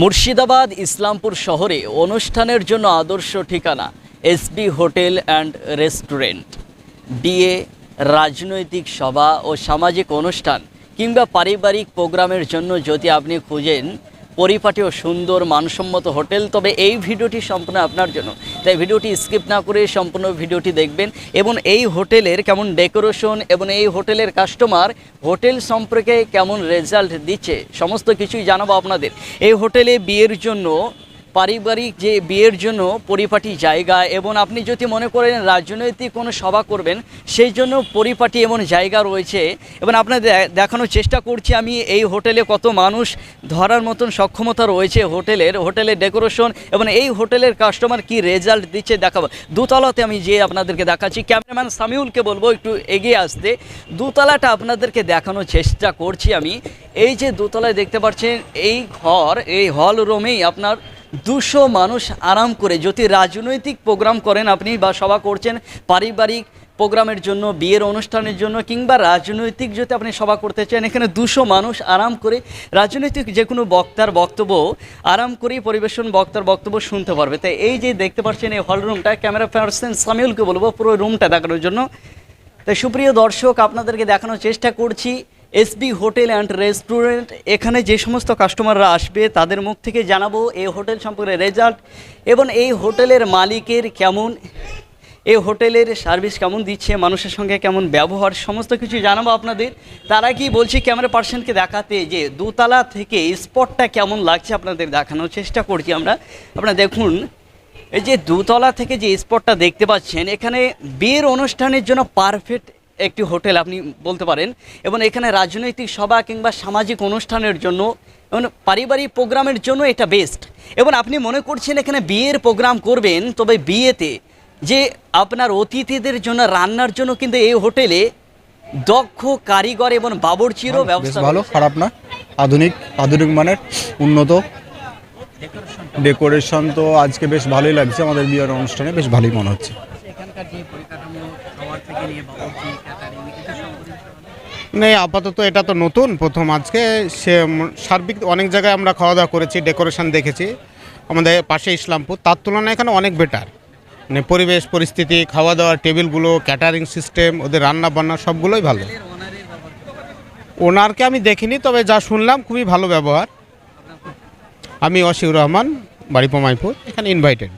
মুর্শিদাবাদ ইসলামপুর শহরে অনুষ্ঠানের জন্য আদর্শ ঠিকানা, এসবি হোটেল অ্যান্ড রেস্টুরেন্ট। বিয়ে রাজনৈতিক সভা ও সামাজিক অনুষ্ঠান কিংবা পারিবারিক প্রোগ্রামের জন্য যদি আপনি খুঁজেন পরিপাটি ও সুন্দর, মানসম্মত হোটেল। তবে এই ভিডিওটি সম্পূর্ণ আপনার জন্য। তাই ভিডিওটি স্কিপ না করে সম্পূর্ণ ভিডিওটি দেখবেন এবং এই হোটেলের কেমন ডেকোরেশন এবং এই হোটেলের কাস্টমার হোটেল সম্পর্কে কেমন রেজাল্ট দিচ্ছে, সমস্ত কিছুই জানাব আপনাদের। এই হোটেলে বিয়ের জন্য পারিবারিক যে বিয়ের জন্য পরিপাটি জায়গা এবং আপনি যদি মনে করেন রাজনৈতিক কোনো সভা করবেন, সেই জন্য পরিপাটি এমন জায়গা রয়েছে এবং আপনাদের দেখানোর চেষ্টা করছি আমি, এই হোটেলে কত মানুষ ধরার মতন সক্ষমতা রয়েছে হোটেলের হোটেলের ডেকোরেশন এবং এই হোটেলের কাস্টমার কি রেজাল্ট দিচ্ছে দেখাবো। দোতলাতে আমি যে আপনাদেরকে দেখাচ্ছি, ক্যামেরাম্যান সামিউলকে বলব একটু এগিয়ে আসতে। দোতলাটা আপনাদেরকে দেখানোর চেষ্টা করছি আমি। এই যে দোতলায় দেখতে পাচ্ছেন, এই ঘর, এই হল রুমেই আপনার দুশো মানুষ আরাম করে যদি রাজনৈতিক প্রোগ্রাম করেন আপনি বা সভা করছেন, পারিবারিক প্রোগ্রামের জন্য, বিয়ের অনুষ্ঠানের জন্য কিংবা রাজনৈতিক যদি আপনি সভা করতে চান, এখানে দুশো মানুষ আরাম করে রাজনৈতিক যে কোনো বক্তার বক্তব্য, আরাম করেই পরিবেশন বক্তার বক্তব্য শুনতে পারবে। তাই এই যে দেখতে পাচ্ছেন এই হল রুমটা ক্যামেরা পার্সন সামিউলকে বলব পুরো রুমটা দেখানোর জন্য। তাই সুপ্রিয় দর্শক, আপনাদেরকে দেখানোর চেষ্টা করছি। SB hotel and restaurant. এখানে যে সমস্ত কাস্টমাররা আসবে, তাদের মুখ থেকে জানাব এই হোটেল সম্পর্কে রেজাল্ট এবং এই হোটেলের মালিকের কেমন, এই হোটেলের সার্ভিস কেমন দিচ্ছে, মানুষের সঙ্গে কেমন ব্যবহার, সমস্ত কিছু জানাব আপনাদের। তারা কি বলছি, ক্যামেরা পার্সনকে দেখাতে যে দোতলা থেকে স্পটটা কেমন লাগছে আপনাদের দেখানোর চেষ্টা করছি আমরা। আপনারা দেখুন, এই যে দুতলা থেকে যে স্পটটা দেখতে পাচ্ছেন, এখানে বিয়ের অনুষ্ঠানের জন্য পারফেক্ট একটি হোটেল আপনি বলতে পারেন এবং এখানে রাজনৈতিক সভা কিংবা সামাজিক অনুষ্ঠানের জন্য এবং পারিবারিক প্রোগ্রামের জন্য এটা বেস্ট এবং আপনি মনে করছেন এখানে বিয়ের প্রোগ্রাম করবেন তবে বিয়েতে যে আপনার অতিথিদের জন্য রান্নার জন্য কিন্তু এই হোটেলে দক্ষ কারিগর এবং বাবরচিরও ব্যবস্থা ভালো খারাপ না আধুনিক আধুনিক মানের উন্নত। ডেকোরেশন তো আজকে বেশ ভালোই লাগছে আমাদের বিয়ের অনুষ্ঠানে বেশ ভালোই মনে হচ্ছে। থেকে নিয়ে বাবরচি ক্যাটারিং এটা সম্পর্কে নেই আপাতত এটা তো নতুন প্রথম আজকে। সে সার্বিক অনেক জায়গায় আমরা খাওয়া দাওয়া করেছি ডেকোরেশন দেখেছি। আমাদের পাশে ইসলামপুর তার তুলনায় এখানে অনেক বেটার। মানে পরিবেশ পরিস্থিতি খাওয়া দাওয়ার টেবিলগুলো ক্যাটারিং সিস্টেম ওদের রান্না বান্না সবগুলোই ভালো। ওনারকে আমি দেখিনি তবে যা শুনলাম খুবই ভালো ব্যবহার। আমি অসিউর রহমান বাড়ি পমাইপুর এখানে ইনভাইটেড